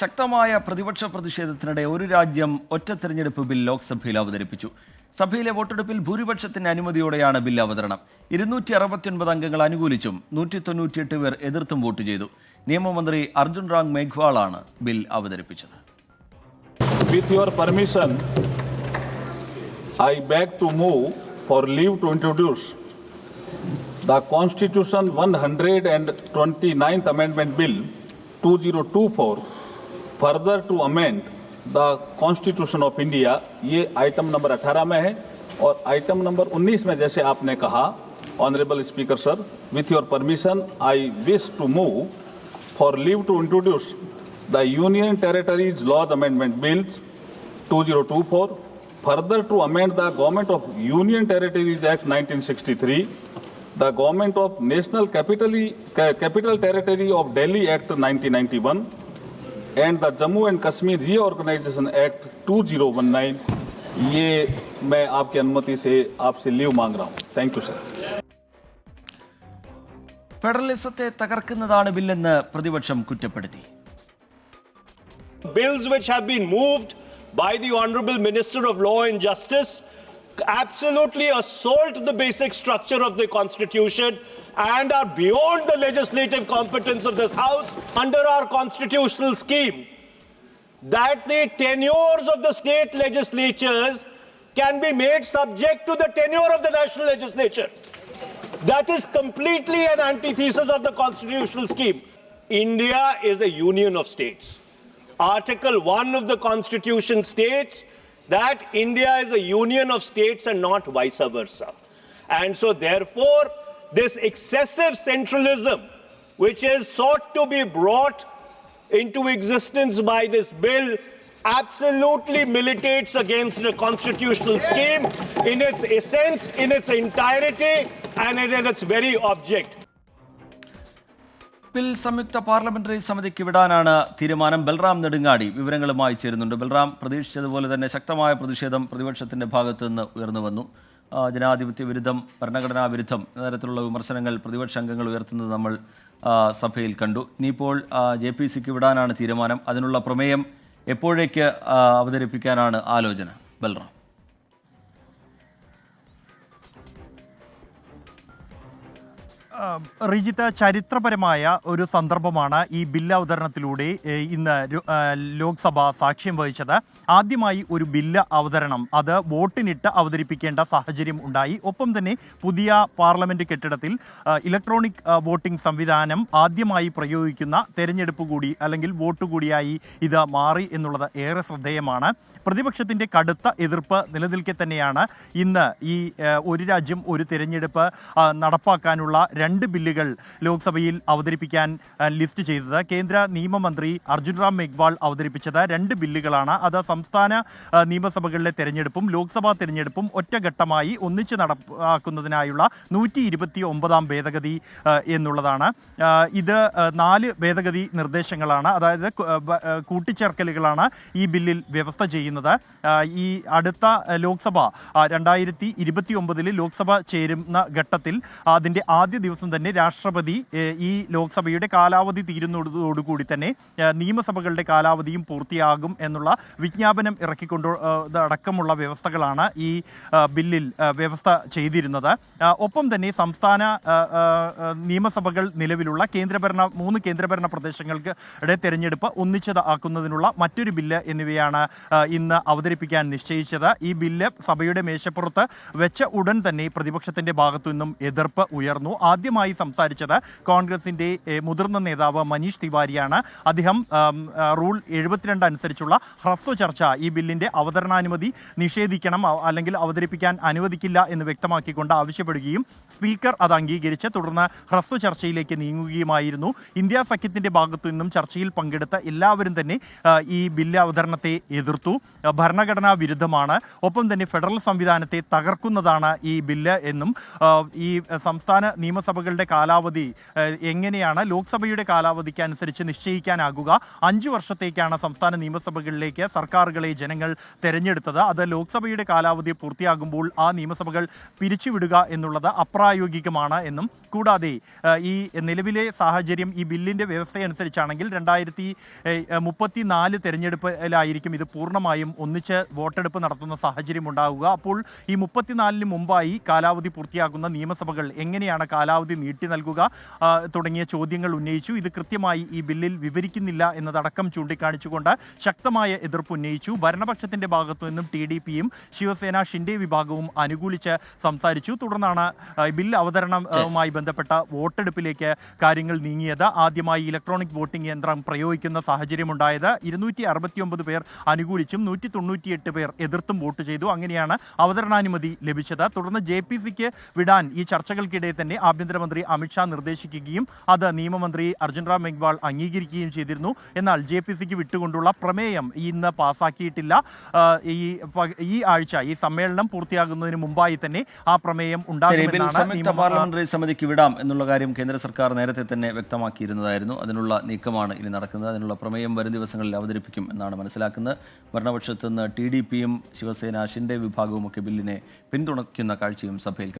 ശക്തമായ പ്രതിപക്ഷ പ്രതിഷേധത്തിനിടെ ഒരു രാജ്യം ഒറ്റ തെരഞ്ഞെടുപ്പ് ബിൽ ലോക്സഭയിൽ അവതരിപ്പിച്ചു. സഭയിലെ വോട്ടെടുപ്പിൽ ഭൂരിപക്ഷത്തിന്റെ അനുമതിയോടെയാണ് ബിൽ അവതരണം. ഇരുന്നൂറ്റി അറുപത്തിയൊൻപത് അംഗങ്ങൾ അനുകൂലിച്ചും നൂറ്റി തൊണ്ണൂറ്റിയെട്ട് പേർ എതിർത്തും വോട്ട് ചെയ്തു. നിയമമന്ത്രി അർജുൻ റാങ് മേഘ്വാളാണ് ബിൽ അവതരിപ്പിച്ചത്. With your permission I beg to move for leave to introduce the constitution one hundred and twenty ninth അമെൻമെന്റ് bill 129th zero two 2024 further to amend the constitution of India ये item number 18 में है और item number 19 में जैसे आपने कहा honourable speaker sir with your permission I wish to move for leave to introduce the union territories laws amendment bills 2024 further to amend the government of union territories act 1963 the government of national capital capital territory of Delhi act nineteen ninety one and the Jammu and Kashmir Reorganization Act 2019. ये मैं आपकी अनुमति से आपसे leave मांग रहा हूँ thank you sir ഫെഡറലിസത്തെ തകർക്കുന്നതാണ് ബില്ലെന്ന് പ്രതിപക്ഷം കുറ്റപ്പെടുത്തി bills which have been moved by the Honorable Minister of Law and Justice absolutely assault the basic structure of the Constitution and are beyond the legislative competence of this House under our constitutional scheme. That the tenures of the state legislatures can be made subject to the tenure of the national legislature. That is completely an antithesis of the constitutional scheme. India is a union of states. Article 1 of the Constitution states that India is a union of states and not vice versa. And so, therefore, this excessive centralism, which is sought to be brought into existence by this bill, absolutely militates against the constitutional scheme in its essence, in its entirety, and in its very object. Bill സംയുക്ത parliamentary സമിതിക്ക് വിടാനാണ് തീരുമാനം ബൽറാം നെടുങ്ങാടി വിവരങ്ങളുമായി ചേരുന്നുണ്ട് ബൽറാം പ്രതീക്ഷിച്ചതുപോലെ തന്നെ ശക്തമായ പ്രതിഷേധം പ്രതിപക്ഷത്തിന്റെ ഭാഗത്തു നിന്ന് ഉയർന്നു വന്നു ജനാധിപത്യ വിരുദ്ധം ഭരണഘടനാ വിരുദ്ധം എന്ന തരത്തിലുള്ള വിമർശനങ്ങൾ പ്രതിപക്ഷ അംഗങ്ങൾ ഉയർത്തുന്നത് നമ്മൾ സഭയിൽ കണ്ടു. ഇനിയിപ്പോൾ ജെ പി സിക്ക് വിടാനാണ് തീരുമാനം. അതിനുള്ള പ്രമേയം എപ്പോഴേക്ക് അവതരിപ്പിക്കാനാണ് ആലോചന? ബൽറാം. റിജിത്ത് ചരിത്രപരമായ ഒരു സന്ദർഭമാണ് ഈ ബില്ല് അവതരണത്തിലൂടെ ഇന്ന് ലോക്സഭ സാക്ഷ്യം വഹിച്ചത്. ആദ്യമായി ഒരു ബില്ല് അവതരണം അത് വോട്ടിനിട്ട് അവതരിപ്പിക്കേണ്ട സാഹചര്യം ഉണ്ടായി. ഒപ്പം തന്നെ പുതിയ പാർലമെന്റ് കെട്ടിടത്തിൽ ഇലക്ട്രോണിക് വോട്ടിംഗ് സംവിധാനം ആദ്യമായി പ്രയോഗിക്കുന്ന തെരഞ്ഞെടുപ്പ് കൂടി അല്ലെങ്കിൽ വോട്ട് കൂടിയായി ഇത് മാറി എന്നുള്ളത് ഏറെ ശ്രദ്ധേയമാണ്. പ്രതിപക്ഷത്തിന്റെ കടുത്ത എതിർപ്പ് നിലനിൽക്കെ തന്നെയാണ് ഇന്ന് ഈ ഒരു രാജ്യം ഒരു തിരഞ്ഞെടുപ്പ് നടപ്പാക്കാനുള്ള രണ്ട് ബില്ലുകൾ ലോക്സഭയിൽ അവതരിപ്പിക്കാൻ ലിസ്റ്റ് ചെയ്തത്. കേന്ദ്ര നിയമമന്ത്രി അർജുൻ റാം മെഗ്വാൾ അവതരിപ്പിച്ചത് രണ്ട് ബില്ലുകളാണ്. അത് സംസ്ഥാന നിയമസഭകളിലെ തെരഞ്ഞെടുപ്പും ലോക്സഭാ തെരഞ്ഞെടുപ്പും ഒറ്റഘട്ടമായി ഒന്നിച്ച് നടപ്പാക്കുന്നതിനായുള്ള നൂറ്റി ഇരുപത്തി ഒമ്പതാം ഭേദഗതി എന്നുള്ളതാണ് ഇത് നാല് ഭേദഗതി നിർദ്ദേശങ്ങളാണ്. അതായത് കൂട്ടിച്ചേർക്കലുകളാണ് ഈ ബില്ലിൽ വ്യവസ്ഥ ചെയ്യുന്നത്. ഈ അടുത്ത ലോക്സഭ രണ്ടായിരത്തി ഇരുപത്തി ഒമ്പതിൽ ലോക്സഭ ചേരുന്ന ഘട്ടത്തിൽ അതിന്റെ ആദ്യ ദിവസം തന്നെ രാഷ്ട്രപതി ഈ ലോക്സഭയുടെ കാലാവധി തീരുന്നതോടുകൂടി തന്നെ നിയമസഭകളുടെ കാലാവധിയും പൂർത്തിയാകും എന്നുള്ള വിജ്ഞാപനം ഇറക്കിക്കൊണ്ട് അടക്കമുള്ള വ്യവസ്ഥകളാണ് ഈ ബില്ലിൽ വ്യവസ്ഥ ചെയ്തിരുന്നത്. ഒപ്പം തന്നെ സംസ്ഥാന നിയമസഭകൾ നിലവിലുള്ള കേന്ദ്രഭരണ മൂന്ന് കേന്ദ്രഭരണ പ്രദേശങ്ങൾക്ക് തിരഞ്ഞെടുപ്പ് തെരഞ്ഞെടുപ്പ് ഒന്നിച്ചത് ആക്കുന്നതിനുള്ള മറ്റൊരു ബില്ല് എന്നിവയാണ് ഇന്ന് അവതരിപ്പിക്കാൻ നിശ്ചയിച്ചത്. ഈ ബില്ല് സഭയുടെ മേശപ്പുറത്ത് വെച്ച ഉടൻ തന്നെ പ്രതിപക്ഷത്തിന്റെ ഭാഗത്തു നിന്നും എതിർപ്പ് ഉയർന്നു. ആദ്യമായി സംസാരിച്ചത് കോൺഗ്രസിന്റെ മുതിർന്ന നേതാവ് മനീഷ് തിവാരിയാണ്. അദ്ദേഹം റൂൾ എഴുപത്തിരണ്ട് അനുസരിച്ചുള്ള ഹ്രസ്വ ചർച്ച ഈ ബില്ലിന്റെ അവതരണാനുമതി നിഷേധിക്കണം അല്ലെങ്കിൽ അവതരിപ്പിക്കാൻ അനുവദിക്കില്ല എന്ന് വ്യക്തമാക്കിക്കൊണ്ട് ആവശ്യപ്പെടുകയും സ്പീക്കർ അത് അംഗീകരിച്ച് തുടർന്ന് ഹ്രസ്വ ചർച്ചയിലേക്ക് നീങ്ങുകയുമായിരുന്നു. ഇന്ത്യ സഖ്യത്തിന്റെ ഭാഗത്തു നിന്നും ചർച്ചയിൽ പങ്കെടുത്ത എല്ലാവരും തന്നെ ഈ ബില്ല് അവതരണത്തെ എതിർത്തു. ഭരണഘടനാ വിരുദ്ധമാണ്. ഒപ്പം തന്നെ ഫെഡറൽ സംവിധാനത്തെ തകർക്കുന്നതാണ് ഈ ബില്ല് എന്നും ഈ സംസ്ഥാന നിയമസഭ നിയമസഭകളുടെ കാലാവധി എങ്ങനെയാണ് ലോക്സഭയുടെ കാലാവധിക്ക് അനുസരിച്ച് നിശ്ചയിക്കാനാകുക? അഞ്ചു വർഷത്തേക്കാണ് സംസ്ഥാന നിയമസഭകളിലേക്ക് സർക്കാരുകളെ ജനങ്ങൾ തെരഞ്ഞെടുത്തത്. അത് ലോക്സഭയുടെ കാലാവധി പൂർത്തിയാകുമ്പോൾ ആ നിയമസഭകൾ പിരിച്ചുവിടുക എന്നുള്ളത് അപ്രായോഗികമാണ് എന്നും കൂടാതെ ഈ നിലവിലെ സാഹചര്യം ഈ ബില്ലിന്റെ വ്യവസ്ഥയനുസരിച്ചാണെങ്കിൽ രണ്ടായിരത്തി മുപ്പത്തി നാല് തെരഞ്ഞെടുപ്പിലായിരിക്കും ഇത് പൂർണമായും ഒന്നിച്ച് വോട്ടെടുപ്പ് നടത്തുന്ന സാഹചര്യം ഉണ്ടാവുക. അപ്പോൾ ഈ മുപ്പത്തിനാലിന് മുമ്പായി കാലാവധി പൂർത്തിയാകുന്ന നിയമസഭകൾ എങ്ങനെയാണ് കാലാവധി നീട്ടി നൽകുക. തുടങ്ങിയ ചോദ്യങ്ങൾ ഉന്നയിച്ചു. ഇത് കൃത്യമായി ഈ ബില്ലിൽ വിവരിക്കുന്നില്ല എന്നതടക്കം ചൂണ്ടിക്കാണിച്ചുകൊണ്ട് ശക്തമായ എതിർപ്പ് ഉന്നയിച്ചു. ഭരണപക്ഷത്തിന്റെ ഭാഗത്തു നിന്നും ടി ഡി പിയും ശിവസേന ഷിൻഡെ വിഭാഗവും അനുകൂലിച്ച് സംസാരിച്ചു. തുടർന്നാണ് ബിൽ അവതരണവുമായി ബന്ധപ്പെട്ട വോട്ടെടുപ്പിലേക്ക് കാര്യങ്ങൾ നീങ്ങിയത്. ആദ്യമായി ഇലക്ട്രോണിക് വോട്ടിംഗ് യന്ത്രം പ്രയോഗിക്കുന്ന സാഹചര്യമുണ്ടായത്. ഇരുന്നൂറ്റി അറുപത്തിയൊമ്പത് പേർ അനുകൂലിച്ചും നൂറ്റി തൊണ്ണൂറ്റിയെട്ട് പേർ എതിർത്തും വോട്ട് ചെയ്തു. അങ്ങനെയാണ് അവതരണാനുമതി ലഭിച്ചത്. തുടർന്ന് ജെ പി സിക്ക് വിടാൻ ഈ ചർച്ചകൾക്കിടെ തന്നെ ആഭ്യന്തരമന്ത്രി അമിത്ഷാ നിർദ്ദേശിക്കുകയും അത് നിയമമന്ത്രി അർജുൻ റാം മെഗ്വാൾ അംഗീകരിക്കുകയും ചെയ്തിരുന്നു. എന്നാൽ ജെ പി സിക്ക് വിട്ടുകൊണ്ടുള്ള പ്രമേയം ഇന്ന് പാസാക്കിയിട്ടില്ല. ഈ ഈ ആഴ്ച ഈ സമ്മേളനം പൂർത്തിയാകുന്നതിന് മുമ്പായി തന്നെ ആ പ്രമേയം ഉണ്ടാകുമെന്നാണ് പാർലമെന്ററി സമിതിക്ക് വിടാം എന്നുള്ള കാര്യം കേന്ദ്ര സർക്കാർ നേരത്തെ തന്നെ വ്യക്തമാക്കിയിരുന്നതായിരുന്നു. അതിനുള്ള നീക്കമാണ് ഇനി നടക്കുന്നത്. അതിനുള്ള പ്രമേയം വരും ദിവസങ്ങളിൽ അവതരിപ്പിക്കും എന്നാണ് മനസ്സിലാക്കുന്നത്. ഭരണപക്ഷത്ത് നിന്ന് ടി ഡി പിയും ശിവസേന ഷിൻഡെ വിഭാഗവും ഒക്കെ ബില്ലിനെ പിന്തുണയ്ക്കുന്ന കാഴ്ചയും സഭയിൽ